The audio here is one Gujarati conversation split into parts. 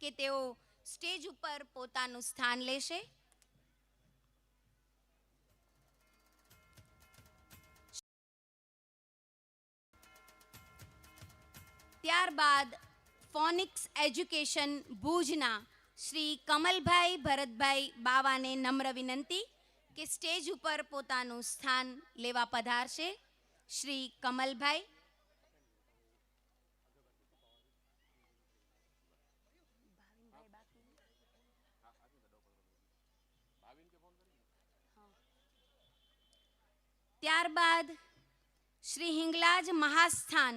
કે તેઓ સ્ટેજ ઉપર પોતાનું સ્થાન લેશે? ત્યારબાદ ફોનિક્સ એજ્યુકેશન ભુજના શ્રી કમલભાઈ ભરતભાઈ બાવાને નમ્ર વિનંતી કે સ્ટેજ ઉપર પોતાનું સ્થાન લેવા પધારશે શ્રી કમલભાઈ. ત્યારબાદ શ્રી હિંગલાજ મહાસ્થાન,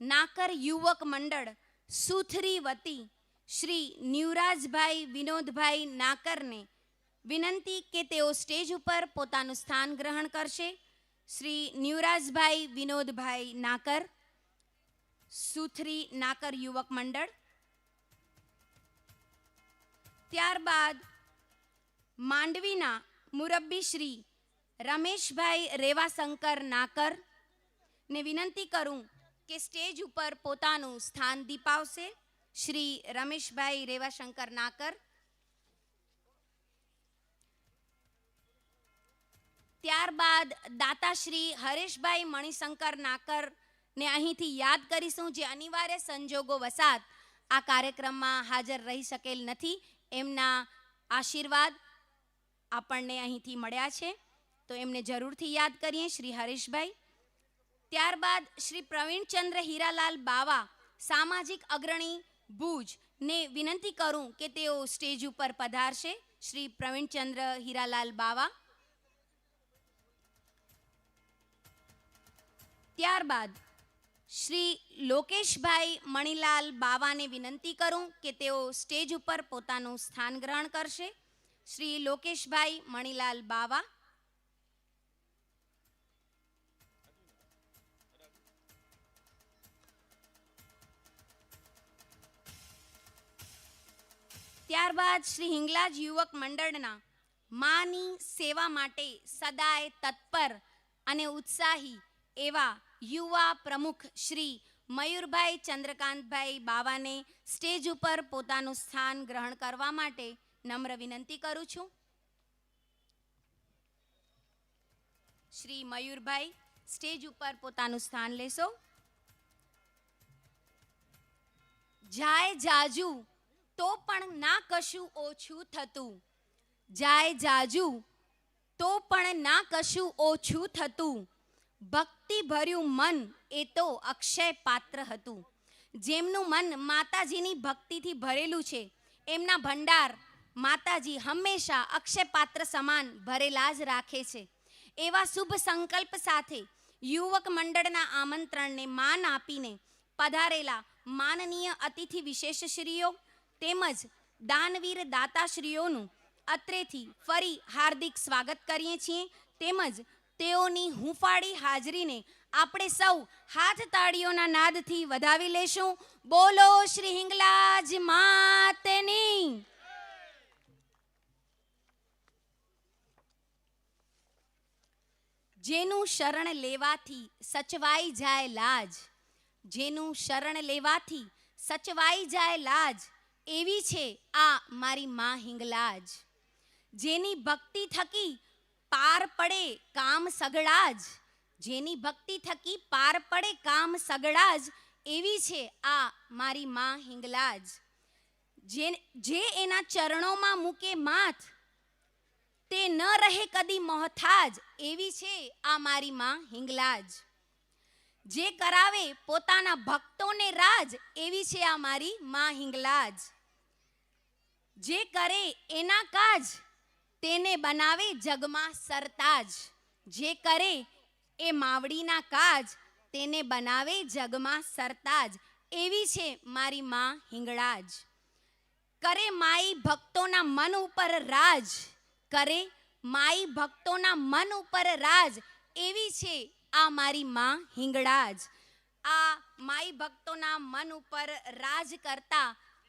નાકર યુવક મંડળ સુથરી વતી શ્રી ન્યુરાજભાઈ વિનોદભાઈ નાકરને વિનંતી કે તેઓ સ્ટેજ ઉપર પોતાનું સ્થાન ગ્રહણ કરશે. શ્રી ન્યુરાજભાઈ વિનોદભાઈ નાકર, સુથરી નાકર યુવક મંડળ. ત્યારબાદ માંડવીના મુરબ્બી શ્રી રમેશભાઈ રેવાશંકર નાકર ને વિનંતી કરું કે સ્ટેજ ઉપર પોતાનું સ્થાન દીપાવશે. શ્રી રમેશભાઈ રેવાશંકર નાકર. ત્યારબાદ દાતાશ્રી હરેશભાઈ મણિશંકર નાકર ને અહીંથી યાદ કરીશું જે અનિવાર્ય સંજોગો વસાત આ કાર્યક્રમમાં હાજર રહી શકેલ નથી. એમના આશીર્વાદ આપણને અહીંથી મળ્યા છે. તો એમને જરૂરથી યાદ કરીએ શ્રી હરેશભાઈ. ત્યારબાદ શ્રી પ્રવીણચંદ્ર હીરાલાલ બાવા, સામાજિક અગ્રણી ભુજ, ને વિનંતી કરું કે તેઓ સ્ટેજ ઉપર પધારશે. શ્રી પ્રવીણચંદ્ર હીરાલાલ બાવા. ત્યારબાદ શ્રી લોકેશભાઈ મણિલાલ બાવાને વિનંતી કરું કે તેઓ સ્ટેજ ઉપર પોતાનું સ્થાન ગ્રહણ કરશે. શ્રી લોકેશભાઈ મણિલાલ બાવા. ત્યારબાદ શ્રી હિંગલાજ યુવક મંડળના માની સેવા માટે સદાય તત્પર અને ઉત્સાહી એવા યુવા પ્રમુખ શ્રી મયુરભાઈ ચંદ્રકાંતભાઈ બાવાને સ્ટેજ ઉપર પોતાનું સ્થાન ગ્રહણ કરવા માટે નમ્ર વિનંતી કરું છું. શ્રી મયુરભાઈ, સ્ટેજ ઉપર પોતાનું સ્થાન લેશો. જાય જાજુ તો પણ ના કશું ઓછું થતું. જાય જાજુ, તો પણ ના કશું ઓછું થતું. ભક્તિ ભર્યું મન એ તો અક્ષય પાત્ર હતું. જેમનું મન માતાજીની ભક્તિથી ભરેલું છે, એમના ભંડાર માતાજી હંમેશા અક્ષય પાત્ર સમાન ભરેલા જ રાખે છે. એવા શુભ સંકલ્પ સાથે યુવક મંડળના આમંત્રણને માન આપીને પધારેલા માનનીય અતિથિ વિશેષશ્રીઓ તેમજ દાનવીર દાતાશ્રીઓનું અત્રેથી ફરી હાર્દિક સ્વાગત કરીએ છીએ. તેમજ તેઓની હુંફાળી હાજરીને આપણે સૌ હાથ તાળીઓના નાદથી વધાવી લેશું. બોલો શ્રી હિંગલાજ માતની. જેનું શરણ લેવાથી સચવાઈ જાય લાજ. જેનું શરણ લેવાથી સચવાઈ જાય લાજ. એવી છે, આ મારી માં હિંગલાજ. જેની ભક્તિ થકી પાર પડે કામ સગળા જ જેની ભક્તિ થકી પાર પડે કામ સગળા જ એવી છે, આ મારી માં હિંગલાજ. જે જે એના ચરણોમાં મૂકે માથ, તે ન રહે કદી મોહતાજ એવી છે, આ મારી માં હિંગલાજ. જે કરાવે પોતાના ભક્તોને રાજ, એવી છે આ મારી માં હિંગલાજ. જે કરે એના કાજ, તેને બનાવે જગમાં સરતાજ. જે કરે એ માવડીના કાજ, તેને બનાવે જગમાં સરતાજ. એવી છે મારી માં હિંગળાજ. કરે માઈ ભક્તોના મન ઉપર રાજ. કરે માઈ ભક્તોના મન ઉપર રાજ. એવી છે આ મારી માં હિંગળાજ. આ માઈ ભક્તોના મન ઉપર રાજ કરતા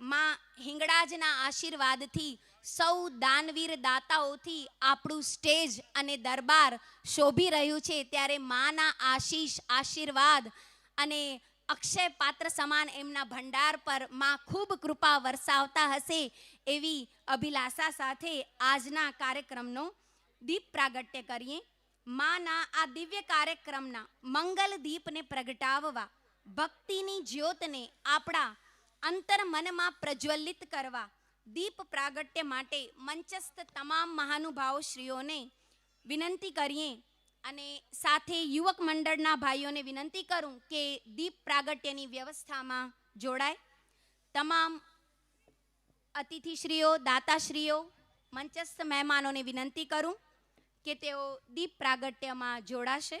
માં હિંગળાજના આશીર્વાદથી સૌ દાનવીર દાતાઓથી આપણું સ્ટેજ અને દરબાર શોભી રહ્યું છે. ત્યારે માના આશીષ, આશીર્વાદ અને અક્ષય પાત્ર સમાન એમના ભંડાર પરમાં ખૂબ કૃપા વરસાવતા હશે એવી અભિલાષા સાથે આજના કાર્યક્રમનો દીપ પ્રાગટ્ય કરીએ. માના આ દિવ્ય કાર્યક્રમના મંગલ દીપને પ્રગટાવવા, ભક્તિની જ્યોતને આપણા અંતર મનમાં પ્રજ્વલિત કરવા, દીપ પ્રાગટ્ય માટે મંચસ્થ તમામ મહાનુભાવશ્રીઓને વિનંતી કરીએ અને સાથે યુવક મંડળના ભાઈઓને વિનંતી કરું કે દીપ પ્રાગટ્યની વ્યવસ્થામાં જોડાય. તમામ અતિથિશ્રીઓ, દાતાશ્રીઓ, મંચસ્થ મહેમાનોને વિનંતી કરું. કે તેઓ દીપ પ્રાગટ્યમાં જોડાશે?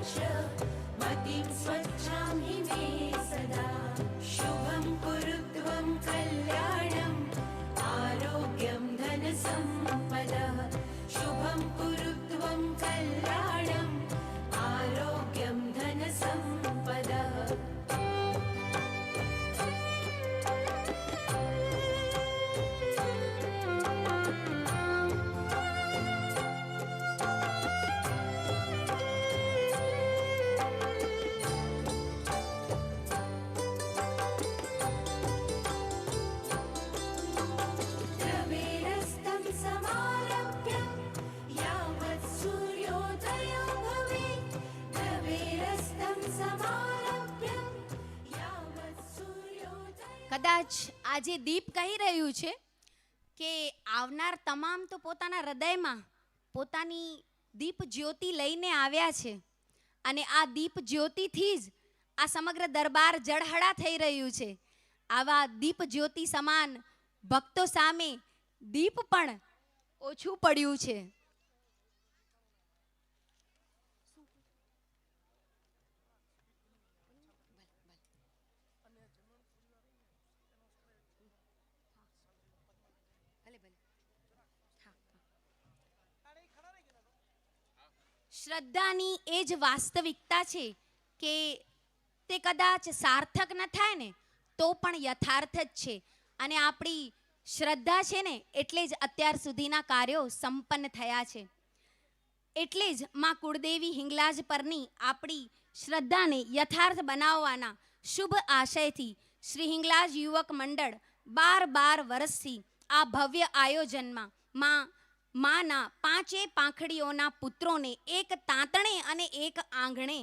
पुत्रांश मतिं स्वच्छां हि मे सदा કદાચ આજે દીપ કહી રહ્યું છે કે આવનાર તમામ તો પોતાના હૃદયમાં પોતાની દીપ જ્યોતિ લઈને આવ્યા છે. અને આ દીપ જ્યોતિથી જ આ સમગ્ર દરબાર જળહળા થઈ રહ્યું છે. આવા દીપ જ્યોતિ સમાન ભક્તો સામે દીપ પણ ઓછું પડ્યું છે. શ્રદ્ધાની એ જ વાસ્તવિકતા છે કે તે કદાચ સાર્થક ન થાય ને, તો પણ યથાર્થ જ છે. અને આપણી શ્રદ્ધા છે ને, એટલે જ અત્યાર સુધીના કાર્યો સંપન્ન થયા છે. એટલે જ માં કુળદેવી હિંગલાજ પરની આપણી શ્રદ્ધાને યથાર્થ બનાવવાના શુભ આશયથી શ્રી હિંગલાજ યુવક મંડળ બાર બાર વર્ષથી આ ભવ્ય આયોજનમાં માં માના પાંચે પાંખડીઓના પુત્રોને એક તાંતણે અને એક આંગણે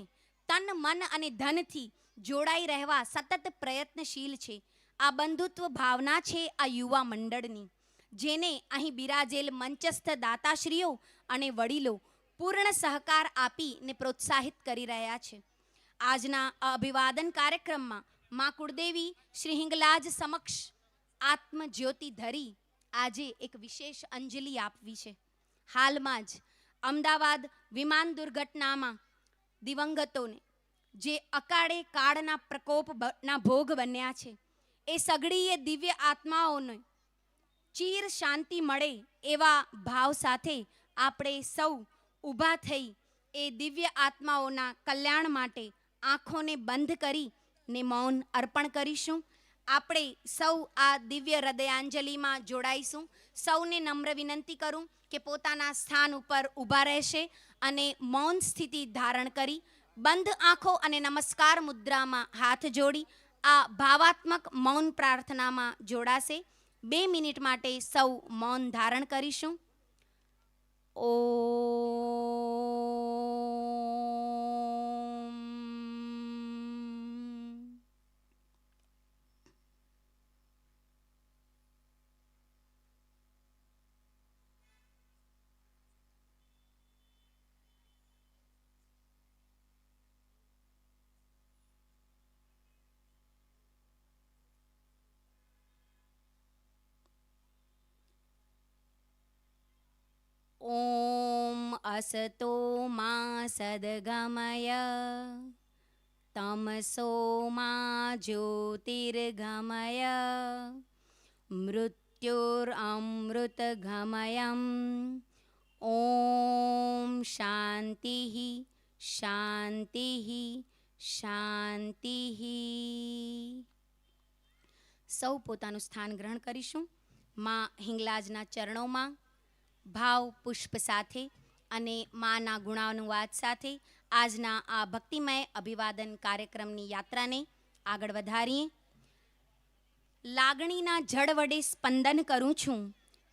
તન, મન અને ધનથી જોડાઈ રહેવા સતત પ્રયત્નશીલ છે. આ બંધુત્વ ભાવના છે આ યુવા મંડળની, જેને અહીં બિરાજેલ મંચસ્થ દાતાશ્રીઓ અને વડીલો પૂર્ણ સહકાર આપીને પ્રોત્સાહિત કરી રહ્યા છે. આજના અભિવાદન કાર્યક્રમમાં મા કુળદેવી શ્રી હિંગલાજ સમક્ષ આત્મજ્યોતિ ધરી આજે એક વિશેષ અંજલિ આપવી છે. હાલમાં જ અમદાવાદ વિમાન દુર્ઘટનામાં દિવંગતોને, જે અકાળે કાળના પ્રકોપના ભોગ બન્યા છે, એ સગડીએ દિવ્ય આત્માઓને ચીર શાંતિ મળે એવા ભાવ સાથે આપણે સૌ ઊભા થઈ એ દિવ્ય આત્માઓના કલ્યાણ માટે આંખોને બંધ કરી ને મૌન અર્પણ કરીશું. આપણે સૌ આ દિવ્ય હૃદયાંજલિમાં જોડાઈશું. સૌને નમ્ર વિનંતી કરું કે પોતાના સ્થાન ઉપર ઊભા રહેશે અને મૌન સ્થિતિ ધારણ કરી, બંધ આંખો અને નમસ્કાર મુદ્રામાં હાથ જોડી, આ ભાવાત્મક મૌન પ્રાર્થનામાં જોડાશે. બે મિનિટ માટે સૌ મૌન ધારણ કરીશું. ઓમ અસતો મા સદગમય તમસો મા જ્યોતિર્ગમય મૃત્યુરમૃતગમયમ ઓમ શાંતિ શાંતિ શાંતિ સૌ પોતાનું સ્થાન ગ્રહણ કરીશું. માં હિંગલાજના ચરણોમાં ભાવ પુષ્પ સાથે અને માના ગુણાનુવાદ સાથે આજના આ ભક્તિમય અભિવાદન કાર્યક્રમની યાત્રાને આગળ વધારીએ. લાગણીના જળ વડે સ્પંદન કરું છું.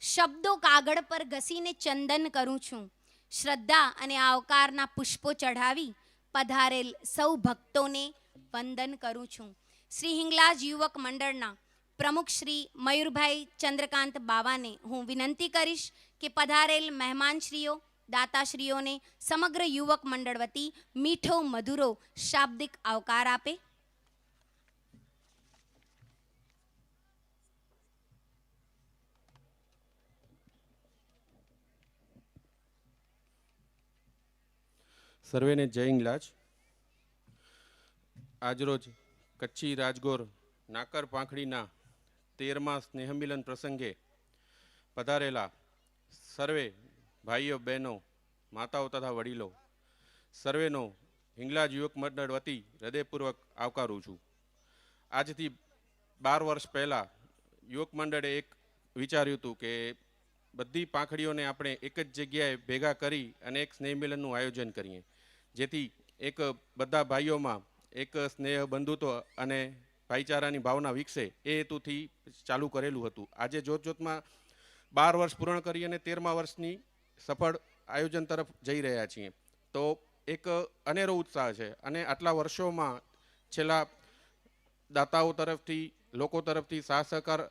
શબ્દો કાગળ પર ઘસીને ચંદન કરું છું. શ્રદ્ધા અને આવકારના પુષ્પો ચઢાવી પધારેલ સૌ ભક્તોને વંદન કરું છું. શ્રી હિંગલાજ યુવક મંડળના પ્રમુખ શ્રી મયુરભાઈ ચંદ્રકાંત બાવાને હું વિનંતી કરીશ કે પધારેલ મહેમાનશ્રીઓ દાતાશ્રીઓને સમગ્ર યુવક મંડળ વતી મીઠો, મધુરો, શાબ્દિક આવકાર આપે. સર્વેને જય ઇંગલાજ. આજરોજ કચ્છી રાજગોર નાકર પાંખડીના તેરમા સ્નેહમિલન પ્રસંગે પધારેલા સર્વે ભાઈઓ, બહેનો, માતાઓ તથા વડીલો, સર્વેનો હિંગલાજ યુવક મંડળ વતી હૃદયપૂર્વક આવકારું છું. આજથી બાર વર્ષ પહેલાં યુવક મંડળે એક વિચાર્યું હતું કે બધી પાંખડીઓને આપણે એક જ જગ્યાએ ભેગા કરી અને એક સ્નેહમિલનનું આયોજન કરીએ. જેથી એક બધા ભાઈઓમાં એક સ્નેહ બંધુત્વ અને ભાઈચારાની ભાવના વિકસે એ હેતુથી ચાલુ કરેલું હતું. આજે જોતજોતમાં બાર વર્ષ પૂર્ણ કરી અને તેરમા વર્ષની સફળ આયોજન તરફ જઈ રહ્યા છીએ. તો એક અનેરો ઉત્સાહ છે અને આટલા વર્ષોમાં છેલ્લા દાતાઓ તરફથી, લોકો તરફથી સાથ સહકાર